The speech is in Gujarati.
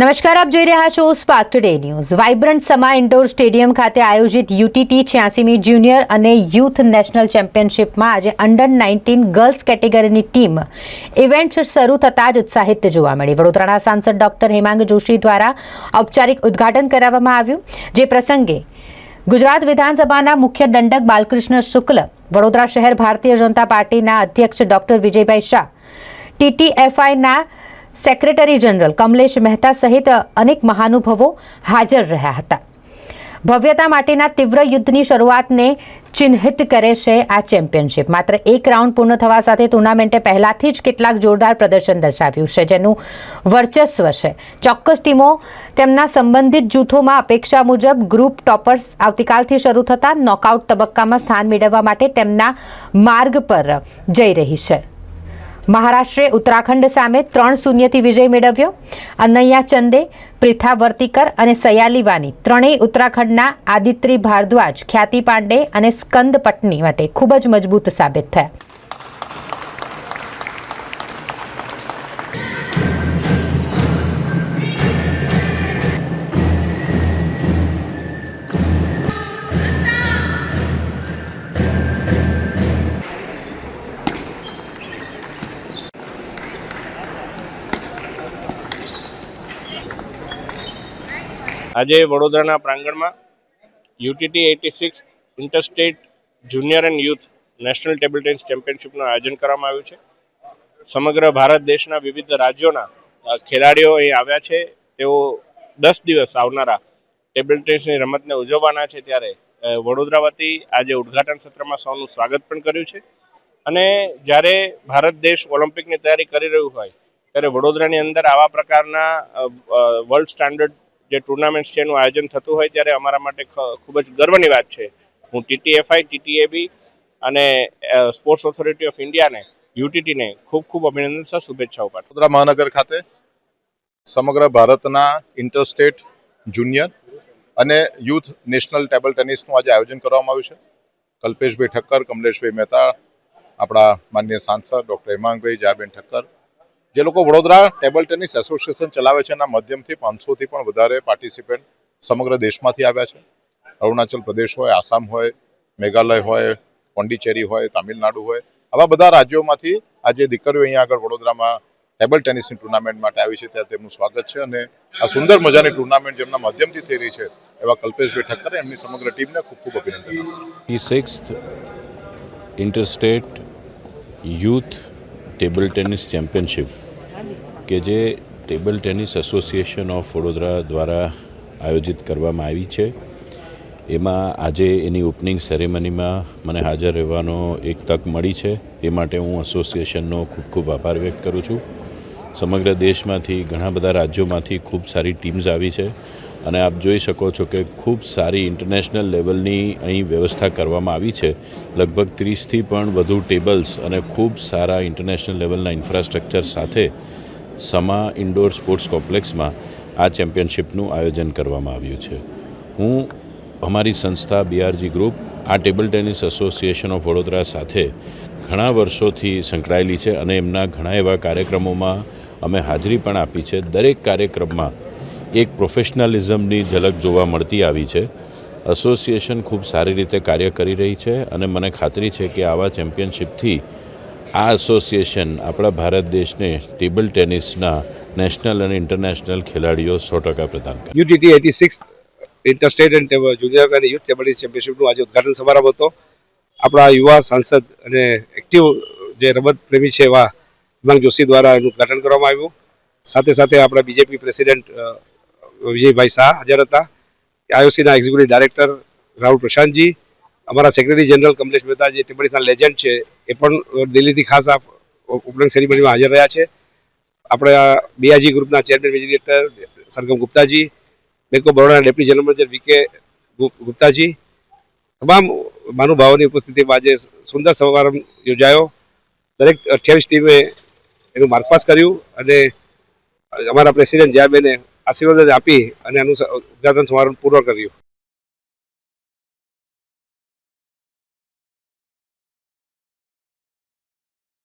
નમસ્કાર, આપ જોઈ રહ્યા છો spark today news vibrant Sama indoor stadium ખાતે આયોજિત યુટીટી છ્યાસીમી જુનિયર અને યુથ નેશનલ ચેમ્પિયનશિપમાં આજે અંડર નાઇન્ટીન ગર્લ્સ કેટેગરીની ટીમ ઇવેન્ટ શરૂ થતાં જ ઉત્સાહિત જોવા મળી. વડોદરાના સાંસદ ડોક્ટર હેમાંગ જોશી દ્વારા ઔપચારિક ઉદ્ઘાટન કરાવવામાં આવ્યું. જે પ્રસંગે ગુજરાત વિધાનસભાના મુખ્ય દંડક બાલકૃષ્ણ શુક્લ, વડોદરા શહેર ભારતીય જનતા પાર્ટીના અધ્યક્ષ ડોક્ટર વિજયભાઈ શાહ ટીટીએફઆઈના સેક્રેટરી જનરલ કમલેશ મહેતા સહિત અનેક મહાનુભાવો હાજર રહ્યા હતા. ભવ્યતા માટેના તીવ્ર યુદ્ધની શરૂઆતને ચિહ્નિત કરે છે આ ચેમ્પિયનશિપ. માત્ર એક રાઉન્ડ પૂર્ણ થવા સાથે ટુર્નામેન્ટે પહેલાથી જ કેટલાક જોરદાર પ્રદર્શન દર્શાવ્યું છે, જેનું વર્ચસ્વ છે. ચોક્કસ ટીમો તેમના સંબંધિત જૂથોમાં અપેક્ષા મુજબ ગ્રુપ ટોપર્સ આવતીકાલથી શરૂ થતાં નોકઆઉટ તબક્કામાં સ્થાન મેળવવા માટે તેમના માર્ગ પર જઈ રહી છે. મહારાષ્ટ્રે ઉત્તરાખંડ સામે ત્રણ શૂન્યથી વિજય મેળવ્યો. અનૈયા ચંદે, પ્રિથા વર્તિકર અને સયાલી વાની ત્રણેય ઉત્તરાખંડના આદિત્રી ભારદ્વાજ, ખ્યાતિ પાંડે અને સ્કંદ પટની માટે ખૂબ જ મજબૂત સાબિત થયા. આજે વડોદરાના પ્રાંગણમાં UTT eighty six interstate junior and youth national table tennis ચેમ્પિયનશિપનું આયોજન કરવામાં આવ્યું છે. સમગ્ર ભારત દેશના વિવિધ રાજ્યોના ખેલાડીઓ અહીં આવ્યા છે. તેઓ દસ દિવસ આવનારા ટેબલ ટેનિસની રમતને ઉજવવાના છે ત્યારે વડોદરા વતી આજે ઉદ્ઘાટન સત્રમાં સૌનું સ્વાગત પણ કર્યું છે. અને જ્યારે ભારત દેશ ઓલિમ્પિકની તૈયારી કરી રહ્યું હોય, ત્યારે વડોદરાની અંદર આવા પ્રકારના વર્લ્ડ સ્ટાન્ડર્ડ જે ટુર્નામેન્ટ છે એનું આયોજન થતું હોય ત્યારે અમારા માટે ખૂબ જ ગર્વની વાત છે. હું ટીટીએફઆઈ ટીટીએબી અને સ્પોર્ટ્સ ઓથોરિટી ઓફ ઇન્ડિયાને યુટીટીને ખૂબ ખૂબ અભિનંદન સર, શુભેચ્છાઓ પાઠવું. વડોદરા મહાનગર ખાતે સમગ્ર ભારતના ઇન્ટરસ્ટેટ જુનિયર અને યુથ નેશનલ ટેબલ ટેનિસનું આજે આયોજન કરવામાં આવ્યું છે. કલ્પેશભાઈ ઠક્કર, કમલેશભાઈ મહેતા, આપણા માન્ય સાંસદ ડૉક્ટર હેમાંગભાઈ જયાબેન ઠક્કર જે લોકો વડોદરા ટેબલ ટેનિસ એસોસિએશન ચલાવે છે એના માધ્યમથી પાંચસોથી પણ વધારે પાર્ટિસિપન્ટ સમગ્ર દેશમાંથી આવ્યા છે. અરુણાચલ પ્રદેશ હોય, આસામ હોય, મેઘાલય હોય, પોંડિચેરી હોય, તામિલનાડુ હોય, આવા બધા રાજ્યોમાંથી આજે દીકરીઓ અહીંયા આગળ વડોદરામાં ટેબલ ટેનિસની ટુર્નામેન્ટ માટે આવી છે, ત્યાં તેમનું સ્વાગત છે અને આ સુંદર મજાની ટુર્નામેન્ટ જેમના માધ્યમથી થઈ રહી છે, એવા કલ્પેશભાઈ ઠક્કરે એમની સમગ્ર ટીમને ખૂબ ખૂબ અભિનંદન આપું sixth interstate youth table tennis championship કે જે table tennis association of Vadodara દ્વારા આયોજિત કરવામાં આવી છે. એમાં આજે એની ઓપનિંગ સેરેમનીમાં મને હાજર રહેવાનો એક તક મળી છે. એ માટે હું એસોસિએશનનો ખૂબ ખૂબ આભાર વ્યક્ત કરું છું. સમગ્ર દેશમાંથી, ઘણા બધા રાજ્યોમાંથી ખૂબ સારી ટીમ્સ આવી છે અને આપ જોઈ શકો છો કે ખૂબ સારી ઇન્ટરનેશનલ લેવલની અહીં વ્યવસ્થા કરવામાં આવી છે. લગભગ ત્રીસથી પણ વધુ ટેબલ્સ અને ખૂબ સારા ઇન્ટરનેશનલ લેવલના ઇન્ફ્રાસ્ટ્રક્ચર સાથે સમા ઇન્ડોર સ્પોર્ટ્સ કોમ્પ્લેક્સમાં આ ચેમ્પિયનશિપનું આયોજન કરવામાં આવ્યું છે. હું, અમારી સંસ્થા બીઆરજી ગ્રુપ આ table tennis association of Vadodara સાથે ઘણા વર્ષોથી સંકળાયેલી છે અને એમના ઘણા એવા કાર્યક્રમોમાં અમે હાજરી પણ આપી છે. દરેક કાર્યક્રમમાં એક પ્રોફેશનલિઝમની ઝલક જોવા મળતી આવી છે. એસોસિએશન ખૂબ સારી રીતે કાર્ય કરી રહી છે અને મને ખાતરી છે કે આવા ચેમ્પિયનશિપથી આ એસોસિએશન આપણા ભારત દેશને ટેબલ ટેનિસના નેશનલ અને ઇન્ટરનેશનલ ખેલાડીઓ સો ટકા પ્રદાન કરે. UTT eighty six interstate and junior અને યુથ ટેબલ ટેનિસ ચેમ્પિયનશિપનું આજે ઉદઘાટન સમારંભ હતો. આપણા યુવા સાંસદ અને એક્ટિવ જે રમત પ્રેમી છે એવા હિમાંગ જોશી દ્વારા એનું ઉદઘાટન કરવામાં આવ્યું. સાથે સાથે આપણા બીજેપી પ્રેસિડેન્ટ વિજયભાઈ શાહ હાજર હતા. આઈઓસીના એક્ઝિક્યુટિવ ડાયરેક્ટર રાહુલ પ્રશાંતજી, અમારા સેક્રેટરી જનરલ કમલેશ મહેતા જે ટેબલ લેજન્ડ છે એ પણ દિલ્હીથી ખાસ આ ઓપનિંગ સેરેમનીમાં હાજર રહ્યા છે. આપણે બીઆજી ગ્રુપના chairman director Sargam Guptaji bank of બરોડાના deputy general manager VK Guptaji, તમામ મહાનુભાવોની ઉપસ્થિતિમાં આજે સુંદર સમારંભ યોજાયો. દરેક અઠ્યાવીસ ટીમે એનું માર્કપાસ કર્યું અને અમારા પ્રેસિડેન્ટ જયાબેને આશીર્વાદ આપી અને આનું ઉદઘાટન સમારંભ પૂર્ણ કર્યું.